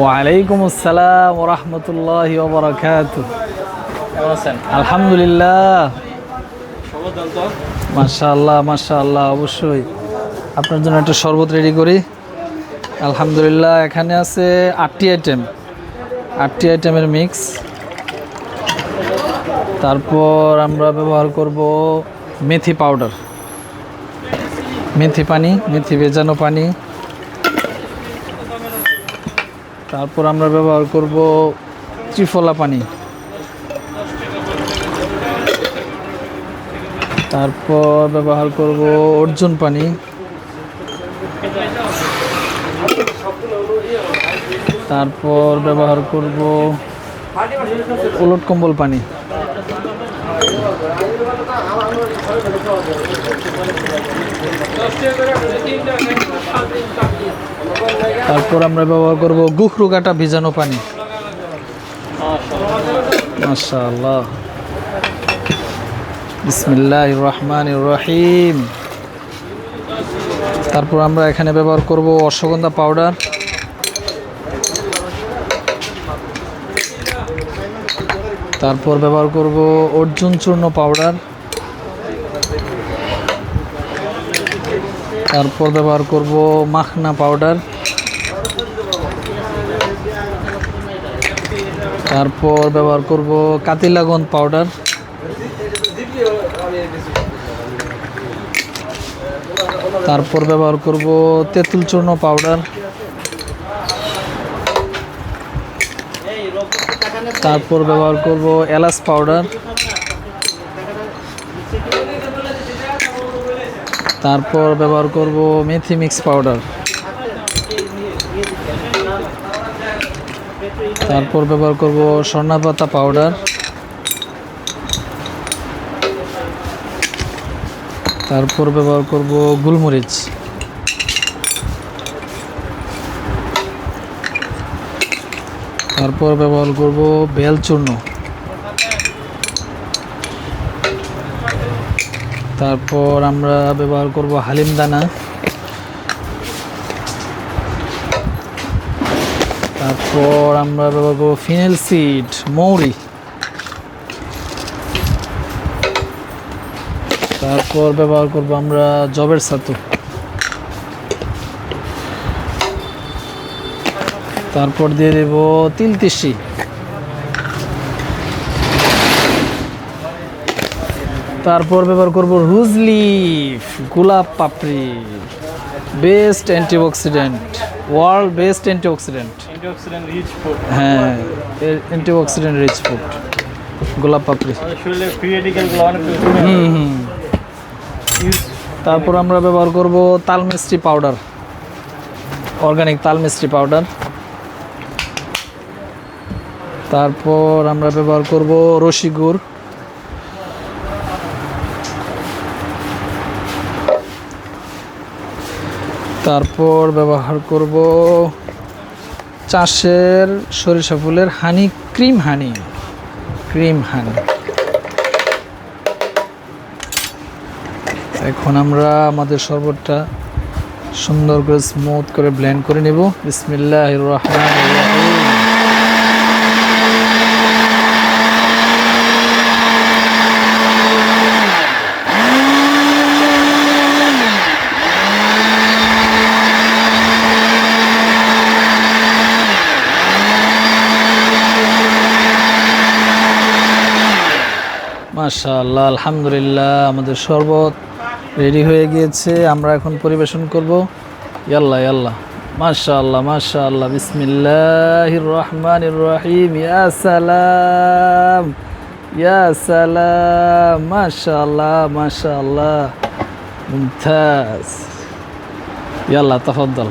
ওয়ালাইকুম আসসালাম কেমন আছেন? আলহামদুলিল্লাহ। মাশাআল্লাহ মাশাআল্লাহ অবশ্যই। আপনার জন্য একটা শরবত রেডি করি। আলহামদুলিল্লাহ এখানে আছে আটটি আইটেম আটটি আইটেমের মিক্স তারপর আমরা ব্যবহার করব মেথি পাউডার মেথি পানি মেথি ভেজানো পানি। তারপর আমরা ব্যবহার করব ত্রিফলা পানি। তারপর ব্যবহার করব অর্জুন পানি। তারপর ব্যবহার করব উলট কম্বল পানি। তারপর আমরা ব্যবহার করব গুখরু কাটা ভিজানো পানি। মাশাআল্লাহ। বিসমিল্লাহ রহমান রহিম। তারপর আমরা এখানে ব্যবহার করব অশ্বগন্ধা পাউডার। তারপর ব্যবহার করব অর্জুন চূর্ণ পাউডার তারপর ব্যবহার করব মাখনা পাউডার তারপর ব্যবহার করব কাতিলাগন পাউডার তারপর ব্যবহার করব তেঁতুল চূর্ণ পাউডার তারপর ব্যবহার করব এলাচ পাউডার। তারপর ব্যবহার করব মেথি মিক্স পাউডার। তারপর ব্যবহার করব স্বর্ণাপাতা পাউডার। তারপর ব্যবহার করব গোলমরিচ। তারপর ব্যবহার করব বেল চূর্ণ। তারপর আমরা ব্যবহার করব হালিম দানা। তারপর আমরা ব্যবহার করব ফিনেল সিড, মৌরি। তারপর ব্যবহার করব আমরা জবের ছাতু। তারপর দিয়ে দেব তিল তিসি। তারপর ব্যবহার করব রুজলিফ গোলাপ পাপড়ি। Best antioxidant world best antioxidant. হ্যাঁ অ্যান্টিঅক্সিডেন্ট রিচ ফুড গোলাপ পাপড়ি। হুম হুম। তারপর আমরা ব্যবহার করব তাল মিষ্টি পাউডার অর্গানিক তাল মিষ্টি পাউডার। তারপর আমরা ব্যবহার করব রসি গুড়। তারপর ব্যবহার করব চাষের সরিষা ফুলের হানি, ক্রিম হানি। ক্রিম হানি। এখন আমরা আমাদের শরবতটা সুন্দর করে স্মুথ করে ব্লেন্ড করে নেব। বিসমিল্লাহ রহমান মাশাআল্লাহ, আলহামদুলিল্লাহ, আমাদের শরবত রেডি হয়ে গিয়েছে, আমরা এখন পরিবেশন করব। ইয়াল্লাহ ইয়াল্লাহ, মাশাআল্লাহ মাশাআল্লাহ বিসমিল্লাহির রহমানির রহিম ইয়া সালাম ইয়া সালাম, মাশাআল্লাহ মাশাআল্লাহ, মুমতাজ। ইয়াল্লাহ, তফাদ্দল।